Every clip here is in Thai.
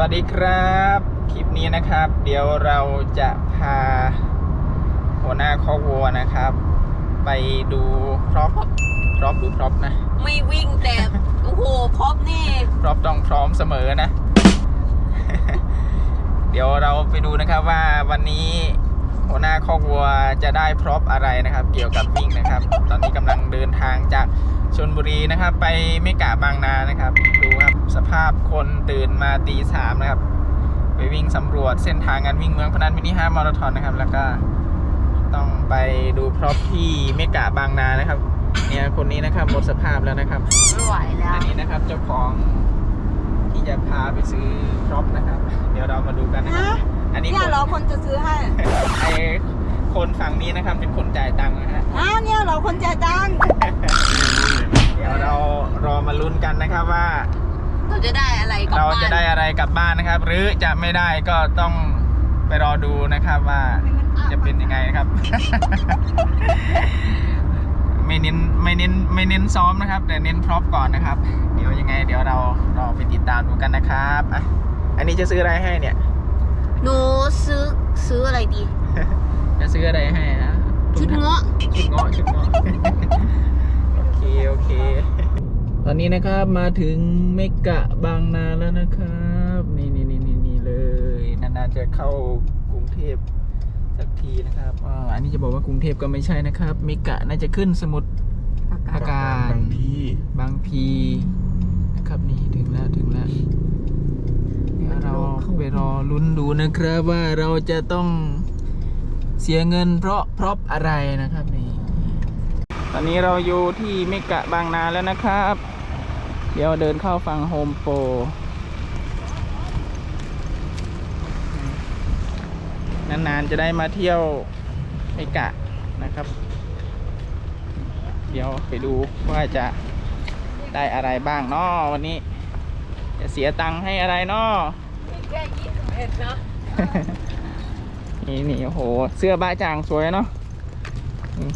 วัสดีครับ คลิปนี้นะครับ เดี๋ยวเราจะพาหัวหน้าคอกวัวนะครับ ไปดูพร็อพพร็อพดูพร็อพนะ ไม่วิ่งแต่โอ้โหพบนี่พร็อพต้องพร้อมเสมอนะ เดี๋ยวเราไปดูนะครับว่าวันนี้หัวหน้าคอกวัวจะได้พร็อพอะไรนะครับ เกี่ยวกับวิ่งนะครับ ตอนนี้กำลังเดินทางจาก ชนบุรีนะครับ ไปเมกะบางนานะครับ ดูครับสภาพคนตื่นมาตีสามนะครับ ไปวิ่งสำรวจเส้นทางการวิ่งเมืองพนัสมินิห้ามาราธอนนะครับ แล้วก็ต้องไปดูพร็อพที่เมกะบางนานะครับ เนี่ยคนนี้นะครับหมดสภาพแล้วนะครับไม่ไหวแล้วอันนี้นะครับเจ้าของที่จะพาไปซื้อพร็อพนะครับ เดี๋ยวเรามาดูกันนะครับฮะอันนี้เนี่ยคนเหรอคนจะซื้อให้ไอคนฝั่งนี้นะครับเป็นคนจ่ายตังค์นะฮะอ้าวเนี่ยเหรอคนจ่ายตังค์ เดี๋ยวเรารอมาลุ้นกันนะครับว่า เราจะได้อะไรกลับเราบ้านจะได้อะไรกลับบ้านนะครับ หรือจะไม่ได้ก็ต้องไปรอดูนะครับว่าจะเป็นยังไงนะครับ ไม่เน้นไม่เน้นไม่เน้นซ้อมนะครับ แต่เน้นพร็อพก่อนนะครับ เดี๋ยวยังไง เดี๋ยวเรารอไปติดตามดูกันนะครับอะอันนี้จะซื้ออะไรให้เนี่ย หนูซื้อซื้ออะไรดี จะซื้ออะไรให้นะชุดเงาะชุดเงาะชุดเงาะ โอเคโอเค ตอนนี้นะครับมาถึงเมกะบางนาแล้วนะครับ นี่นี่นี่นี่นี่เลยนานๆจะเข้ากรุงเทพสักทีนะครับอ่าอันนี้จะบอกว่ากรุงเทพก็ไม่ใช่นะครับ เมกะน่าจะขึ้นสมุทรปราการบางพีบางพีนะครับนี่ถึงแล้วถึงแล้วเดี๋ยวเราไปรอลุ้นดูนะครับว่าเราจะต้องเสียเงินเพราะเพราะอะไรนะครับนี่ต อนนี้เราอยู่ที่เมกะบางนาแล้วนะครับ เดี๋ยวเดินเข้าฝั่งโฮมโปรนานๆจะได้มาเที่ยวเมกะนะครับ เดี๋ยวไปดูว่าจะได้อะไรบ้างเนาะวันนี้ จะเสียตังค์ให้อะไรเนาะแค่ยี่สิบเอ็ดนะนี่นี่โอ้โห เสื้อบาจางสวยเนาะนี่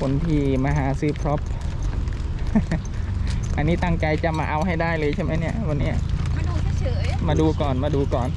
คนที่มาหาซื้อพร็อพอันนี้ตั้งใจจะมาเอาให้ได้เลยใช่ไหมเนี่ย วันเนี้ยมาดูเฉยมาดูก่อนมาดูก่อน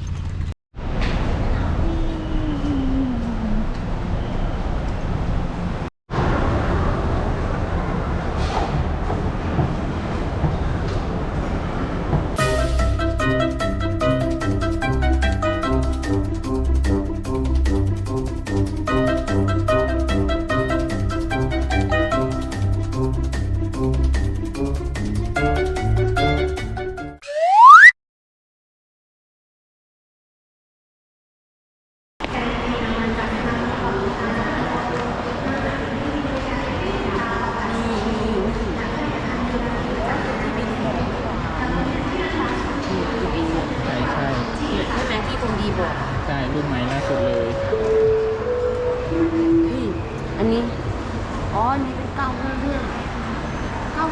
อ๋อนนี้เป็นเก้าเรื่องเก้า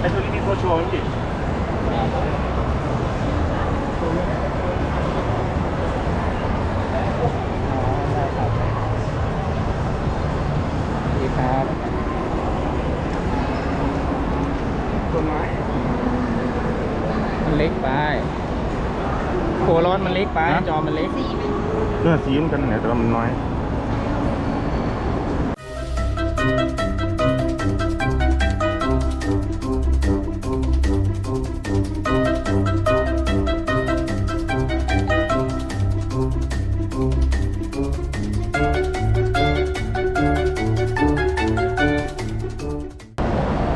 ไอ้ตัวนี้มีโคชัวร์พี่ ดีครับ ตัวน้อย มันเล็กไป โคร้อนมันเล็กไปจอมันเล็กสี่ไหมเนื้อสีมันกันเนี่ยแต่ว่ามันน้อย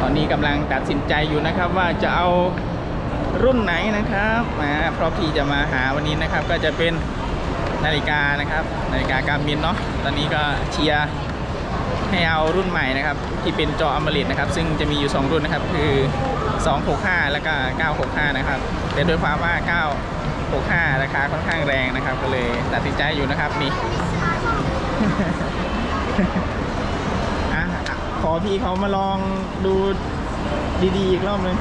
ตอนนี้กำลังตัดสินใจอยู่นะครับว่าจะเอา รุ่นไหนนะครับมาเพราะพี่จะมาหาวันนี้นะครับ ก็จะเป็นนาฬิกานะครับ นาฬิกาการมินเนาะตอนนี้ก็เชียร์ให้เอารุ่นใหม่นะครับ ที่เป็นจออมฤตนะครับ ซึ่งจะมีอยู่ 2 รุ่นนะครับ คือ 265 แล้วก็ 965 นะครับ แต่ด้วยความว่า 965 ราคาค่อนข้างแรงนะครับ ก็เลยตัดสินใจอยู่นะครับนี่อะขอพี่เขามาลองดูดีๆอีกรอบหนึง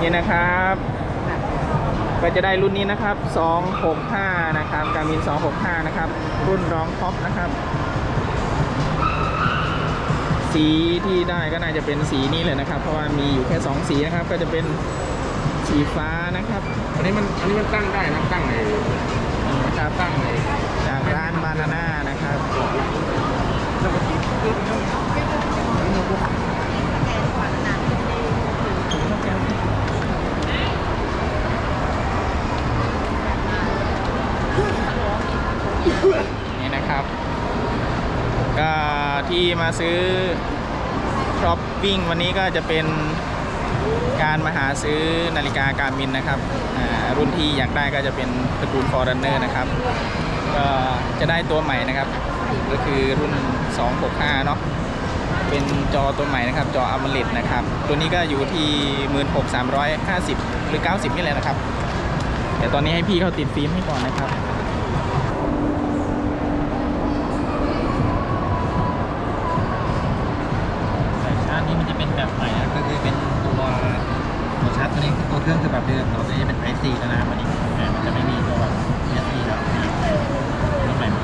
นี่นะครับ ก็จะได้รุ่นนี้นะครับ 265 นะครับการมิน 265 นะครับ รุ่นรองท็อปนะครับ สีที่ได้ก็น่าจะเป็นสีนี้เลยนะครับ เพราะว่ามีอยู่แค่ 2 สีนะครับ ก็จะเป็นสีฟ้านะครับ อันนี้มันอันนี้มันตั้งได้นะตั้งไอ้นะครับตั้งไอ้จากร้านบานาน่านะครับ นี่นะครับ ก็ที่มาซื้อครอปปิ้งวันนี้ก็จะเป็นการมาหาซื้อนาฬิกาการมินนะครับ รุ่นที่อยากได้ก็จะเป็นตระกูล Forerunner นะครับ ก็จะได้ตัวใหม่นะครับ ก็คือรุ่น 265 เนาะเป็นจอตัวใหม่นะครับ จอ AMOLED นะครับ ตัวนี้ก็อยู่ที่ 16,350 หรือ 90 นี่แหละนะครับ แต่ตอนนี้ให้พี่เขาติดฟิล์มให้ก่อนนะครับ ร์จตัวนี้ตัวเครื่องคือแบบเดิมตัวนี้จะเป็น Type C แล้วนะครับอันนี้อ่มันจะไม่มีตัวแบบ USB แล้วตัวใหม่มด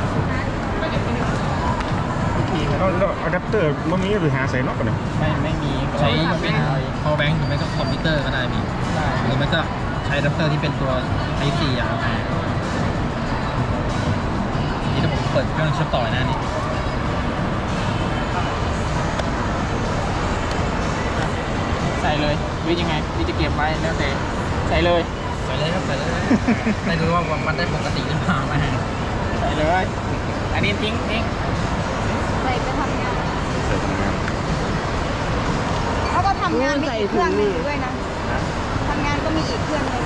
แล้วแล้วอะแดปเตอร์มันมีหรือหาใส่นอกกันเนี่ยไม่ไม่มีใช้เราไม่เอา power bank หรือไม่ก็คอมพิวเตอร์ก็ได้มีหรือไม่ก็ใช้อะแดปเตอร์ที่เป็นตัว Type C อะครับนี่ถ้าผมเปิดเครื่องเชื่อมต่อนะอันนี่ใส่เลย วิยังไงวิจะเก็บไว้แล้วแต่ใส่เลยใส่เลยครับใส่เลยไม่รู้ว่ามันได้ปกติหรือเปล่านะฮะใส่เลย อันนี้ทิ้งทิ้งใส่ไปทำงานใส่ทำงานแล้วก็ทำงานมีใส่อีกเครื่องหนึงถุงนี่ด้วยนะทำงานก็มีอีกเครื่องหนึง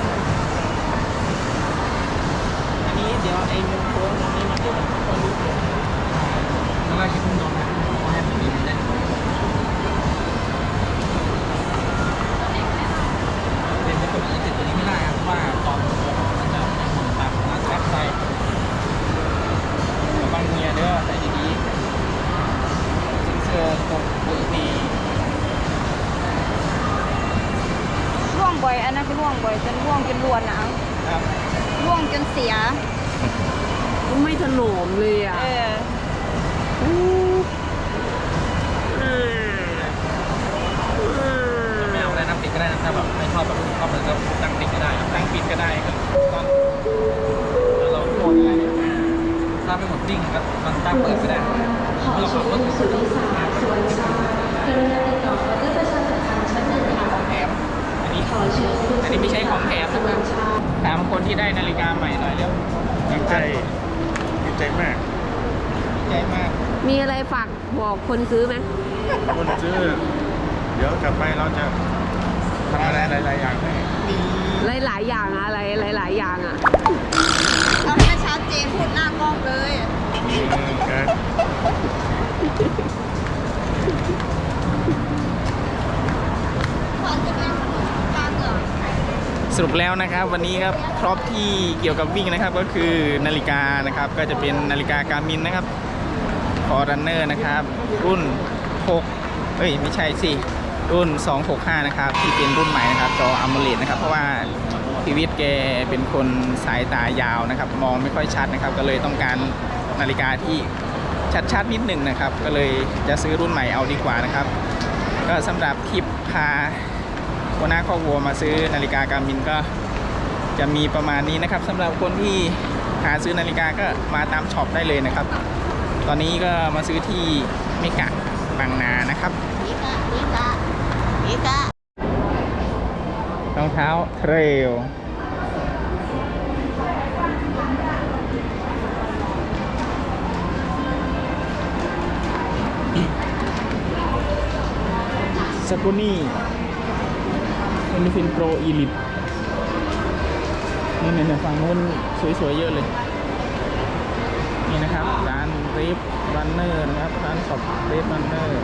อันนี้เดี๋ยวไอ้มุมโค้งตรงนี้มันจะคนรู้สึกแล้วก็คิดคุณนอนนะให้ผมมีได้เป็นไม่กดอีกติดตัวนี้ไม่ได้ครับเพราะว่าตอนมันจะหมุนตามร้าน แบ็คไซด์ระวังเงียเด้อใส่ดีๆเสื้อตกปืนนี่ ร่วงบ่อยอันนั้นก็ร่ วงบ่อยจนร่วงจนรวนนะเอาครับร่วงจนเสีย ไม่ถนอมเลยเออะออ่าอ่าไม่เอาอะไรน้ำติดก็ได้นะถ้าแบบไม่ชอบแบบชอบเลยก็ตั้งติดก็ได้ครับตั้งปิดก็ได้ครับตอนแล้วเราโหมดอะไรเนี่ยถ้าไม่หมดติ้งก็มันตั้งเปิดก็ได้เพราะเราขับรถอยู่ของแถม อันนี้อันนี้ไม่ใช่ของแถมนะครับถามคนที่ได้นาฬิกาใหม่หน่อยเร็วดีใจดีใจมากดีใจมากมีอะไรฝากบอกคนซื้อไหมคนซื้อ เดี๋ยวกลับไปเราจะทำอะไรหลายๆอย่างให้หลายๆอย่างอะอะไรหลายๆอย่างอะเอาให้มันชัดเจนพูดหน้ากล้องเลย สรุปแล้วนะครับ วันนี้ครับครอบที่เกี่ยวกับวิ่งนะครับ ก็คือนาฬิกานะครับ ก็จะเป็นนาฬิกาการมินนะครับฟอร์รันเนอร์นะครับ รุ่น 6เอ้ย ไม่ใช่สิรุ่น 265 นะครับ ที่เป็นรุ่นใหม่นะครับจออัมโมเลดนะครับ เพราะว่าพีวิทย์แกเป็นคนสายตายาวนะครับ มองไม่ค่อยชัดนะครับ ก็เลยต้องการนาฬิกาที่ชัดๆนิดหนึ่งนะครับ ก็เลยจะซื้อรุ่นใหม่เอาดีกว่านะครับ ก็สำหรับคลิปพา หัวหน้าครอบครัวมาซื้อนาฬิกาการมินก็จะมีประมาณนี้นะครับสำหรับคนที่หาซื้อนาฬิกาก็มาตามช็อปได้เลยนะครับ ตอนนี้ก็มาซื้อที่เมกะบางนานะครับนี่กะนี่กะนี่กะรองเท้าเทรลสกุนี่เอลิฟินโปรอีลิทนี่เนี่ยฝั่งนู้นสวยๆเยอะเลย นี่นะครับ ร้านเรฟรันเนอร์นะครับ ร้านช็อปเรฟรันเนอร์